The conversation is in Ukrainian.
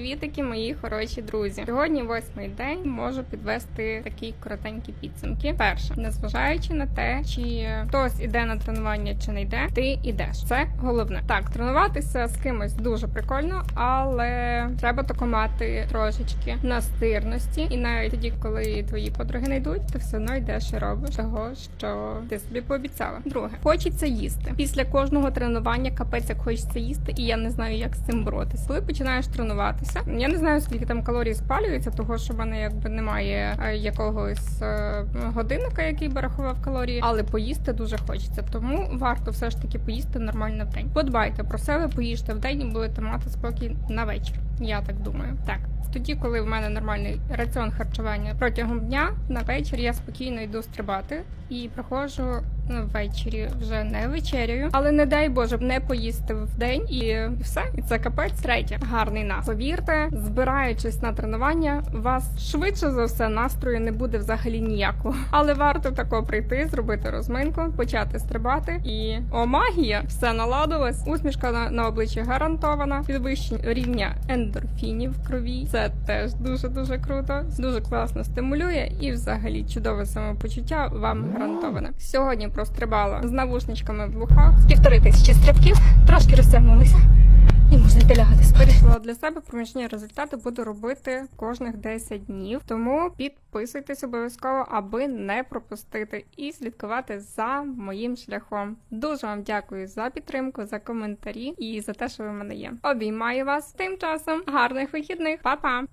Вітики, мої хороші друзі. Сьогодні восьмий день можу підвести такі коротенькі підсумки. Перше, незважаючи на те, чи хтось іде на тренування чи не йде, ти йдеш. Це головне. Так, тренуватися з кимось дуже прикольно, але треба тако мати трошечки настирності. І навіть тоді, коли твої подруги не йдуть, ти все одно йдеш і робиш того, що ти собі пообіцяла. Друге, хочеться їсти. Після кожного тренування капець як хочеться їсти, і я не знаю, як з цим боротися. Коли починаєш тренуватися, я не знаю, скільки там калорій спалюється, того що в мене якби немає е, якогось е, годинника, який би рахував калорії, але поїсти дуже хочеться. Тому варто все ж таки поїсти нормально в день. Подбайте про себе, поїжте в день і будете мати спокій на вечір. Я так думаю. Так. Тоді, коли в мене нормальний раціон харчування протягом дня, на вечір я спокійно йду стрибати і приходжу ну, ввечері вже не вечеряю, але не дай Боже не поїсти в день і все. І це капець третє. Гарний нас. Повірте, збираючись на тренування, вас швидше за все настрою не буде взагалі ніякого. Але варто тако прийти, зробити розминку, почати стрибати, і о магія! Все наладилось. Усмішка на, на обличчі гарантована. Підвищення рівня ендорфінів в крові. Це теж дуже дуже круто. Дуже класно стимулює і взагалі чудове самопочуття вам гарантоване. Сьогодні прострибала з навушничками в вухах. півтори тисячі стрибків, трошки розтягнулися і можна йти лягати спати. Вирішила для себе проміжні результати буду робити кожних 10 днів. Тому підписуйтесь обов'язково, аби не пропустити і слідкувати за моїм шляхом. Дуже вам дякую за підтримку, за коментарі і за те, що ви в мене є. Обіймаю вас тим часом. Гарних вихідних, Па-па!